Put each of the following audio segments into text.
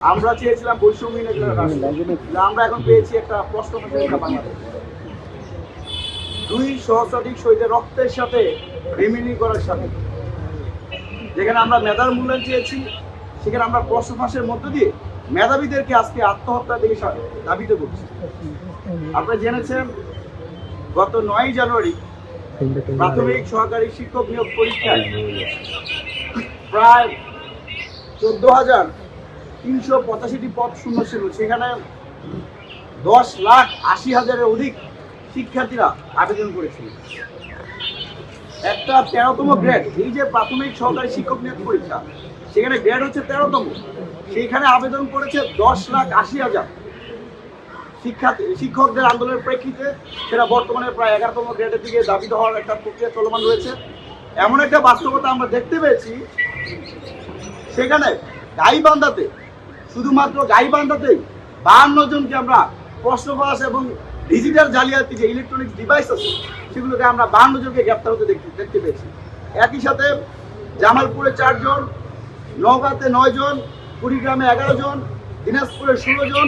আমরা চেয়েছিলাম বৈষম্যহীন একটা আমরা এখন পেয়েছি একটা প্রশ্ন দুই সহস্রাধিক শহীদের রক্তের সাথে রিমিনি করার সাথে। যেখানে আমরা মেধার মূল্যায়ন চেয়েছি, সেখানে আমরা প্রশ্ন ফাঁসের মধ্য দিয়ে মেধাবীদেরকে আজকে আত্মহত্যা সা- দাবিতে করছি। আপনারা জেনেছেন, গত নয় জানুয়ারি প্রাথমিক সহকারী শিক্ষক নিয়োগ পরীক্ষায় প্রায় চোদ্দ হাজার তিনশো পঁচাশিটি পদ শূন্য ছিল সেখানে দশ লাখ আশি হাজারের অধিক শিক্ষার্থীরা আবেদন করেছিল। একটা তেরোতম গ্রেড, এই যে প্রাথমিক সহকারী শিক্ষক নিয়োগ পরীক্ষা, সেখানে গ্রেড হচ্ছে তেরোতম। সেইখানে আবেদন করেছে দশ লাখ আশি হাজার। শিক্ষার্থী, শিক্ষকদের আন্দোলনের প্রেক্ষিতে সেটা বর্তমানে প্রায় এগারোতম গ্রেডের দিকে দাবিত হওয়ার একটা প্রক্রিয়া চলমান রয়েছে। এমন একটা বাস্তবতা আমরা দেখতে পেয়েছি। সেখানে গাইবান্ধাতে শুধুমাত্র গাইবান্ধাতেই বাহান্ন জনকে আমরা প্রশ্ন ফাঁস এবং ডিজিটাল জালিয়াতি যে ইলেকট্রনিক ডিভাইস আছে, সেগুলোকে আমরা বাহান্ন জনকে গ্রেপ্তার হতে দেখতে দেখতে পেয়েছি। একই সাথে জামালপুরে চারজন নওগাঁতে নয় জন, কুড়িগ্রামে এগারো জন, দিনাজপুরে ষোলো জন,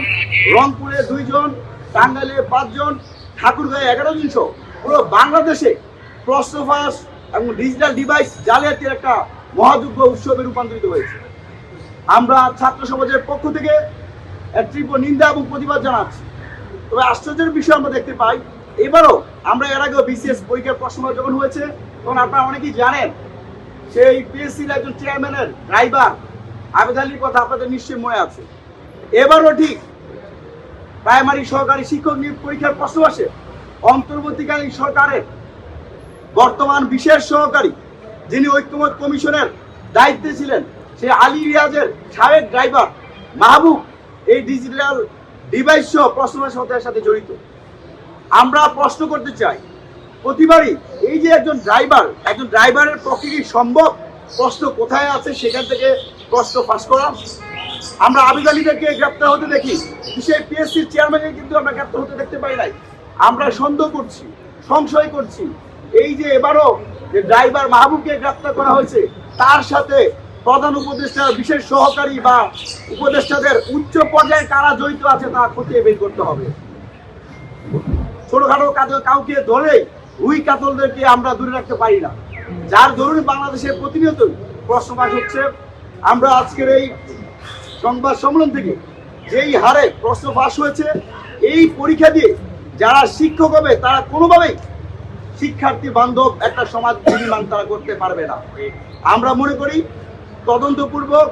রংপুরে দুইজন টাঙ্গাইলে পাঁচজন ঠাকুরগাঁয়ে এগারো জন সহ পুরো বাংলাদেশে প্রশ্ন ফাঁস এবং ডিজিটাল ডিভাইস জালিয়াতির একটা মহাযজ্ঞ উৎসবে রূপান্তরিত হয়েছে। আমরা ছাত্র সমাজের পক্ষ থেকে তীব্র নিন্দা এবং প্রতিবাদ জানাচ্ছি। তবে আশ্চর্যের বিষয় আমরা দেখতে পাই, এবারও আমরা এর আগেও বিসিএস পরীক্ষার প্রশ্ন যখন হয়েছে, তখন আপনারা অনেকেই জানেন, সেই পিএসসির একজন চেয়ারম্যানের ড্রাইভার আবেদ আলীর কথা আপনাদের নিশ্চয়ই মনে আছে। এবারও ঠিক প্রাইমারি সহকারী শিক্ষক নিয়োগ পরীক্ষার প্রশ্ন আসে, অন্তর্বর্তীকালীন সরকারের বর্তমান বিশেষ সহকারী যিনি ঐক্যমত কমিশনের দায়িত্বে ছিলেন সে আলী রিয়াজের সাবেক ড্রাইভার মাহবুব, এই ডিজিটাল ডিভাইস সহ প্রশ্নের সাথে জড়িত। আমরা প্রশ্ন করতে চাই, প্রতিবারই এই যে একজন ড্রাইভার একজন ড্রাইভারের পক্ষে কি সম্ভব? প্রশ্ন কোথায় আছে? সেখান থেকে প্রশ্ন ফাঁস করা। আমরা আবিদ আলীদেরকে গ্রেপ্তার হতে দেখি, বিশেষ পিএসসির চেয়ারম্যানকে কিন্তু আমরা গ্রেপ্তার হতে দেখতে পাই নাই। আমরা সন্দেহ করছি, সংশয় করছি। এই যে এবারও যে ড্রাইভার মাহবুবকে গ্রেপ্তার করা হয়েছে, তার সাথে প্রধান উপদেষ্টার বিশেষ সহকারী বা উপদেষ্টাদের উচ্চ পর্যায়ে কারা জড়িত আছে তা খতিয়ে বের করতে হবে। ছোটখাটো কাজে কাউকে ধরে রুই কাতলদেরকে আমরা দূরে রাখতে পারি না। যার দরুন বাংলাদেশে প্রতিনিয়ত প্রশ্নবাস হচ্ছে। আমরা আজকের এই সংবাদ সম্মেলন থেকে যেই হারে প্রশ্ন ফাঁস হয়েছে, এই পরীক্ষা দিয়ে যারা শিক্ষক হবে, তারা কোনোভাবেই শিক্ষার্থী বান্ধব একটা সমাজ নির্মাণ তারা করতে পারবে না। আমরা মনে করি তদন্তপূর্বক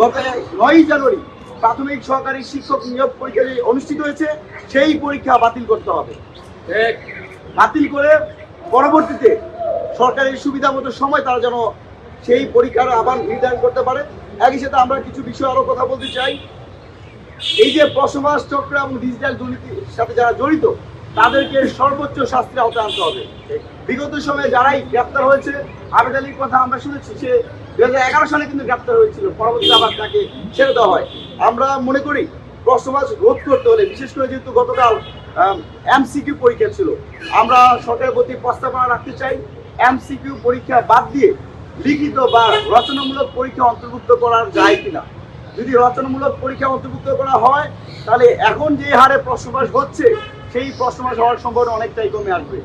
গত নয় জানুয়ারি প্রাথমিক সহকারী শিক্ষক নিয়োগ পরীক্ষা অনুষ্ঠিত হয়েছে, সেই পরীক্ষা বাতিল করতে হবে। বাতিল করে পরবর্তীতে সরকারের সুবিধা মতো সময় তারা যেন সেই পরীক্ষার আবার নির্ধারণ করতে পারে। একই সাথে আমরা কিছু বিষয় আরও কথা বলতে চাই। এই যে প্রসমাস চক্র এবং ডিজিটাল দুর্নীতির সাথে যারা জড়িত তাদেরকে সর্বোচ্চ শাস্তির আওতায় আনতে হবে। বিগত সময়ে যারাই গ্রেপ্তার হয়েছে আবেদ আলীর কথা আমরা শুনেছি সে দু সালে কিন্তু গ্রেপ্তার হয়েছিল পরবর্তী আবার তাকে ছেড়ে দেওয়া হয়। আমরা মনে করি প্রসমাস রোধ করতে হলে, বিশেষ করে যেহেতু গতকাল এমসিকিউ পরীক্ষা ছিল, আমরা সরকারের প্রতি প্রস্তাবনা রাখতে চাই, এমসিকিউ পরীক্ষা বাদ দিয়ে লিখিত বা রচনামূলক পরীক্ষা অন্তর্ভুক্ত করা যায় কিনা। যদি রচনামূলক পরীক্ষা অন্তর্ভুক্ত করা হয়, তাহলে এখন যে হারে প্রশ্নবাস হচ্ছে সেই প্রশ্নবাস হওয়ার সম্ভাবনা অনেকটাই কমে আসবে।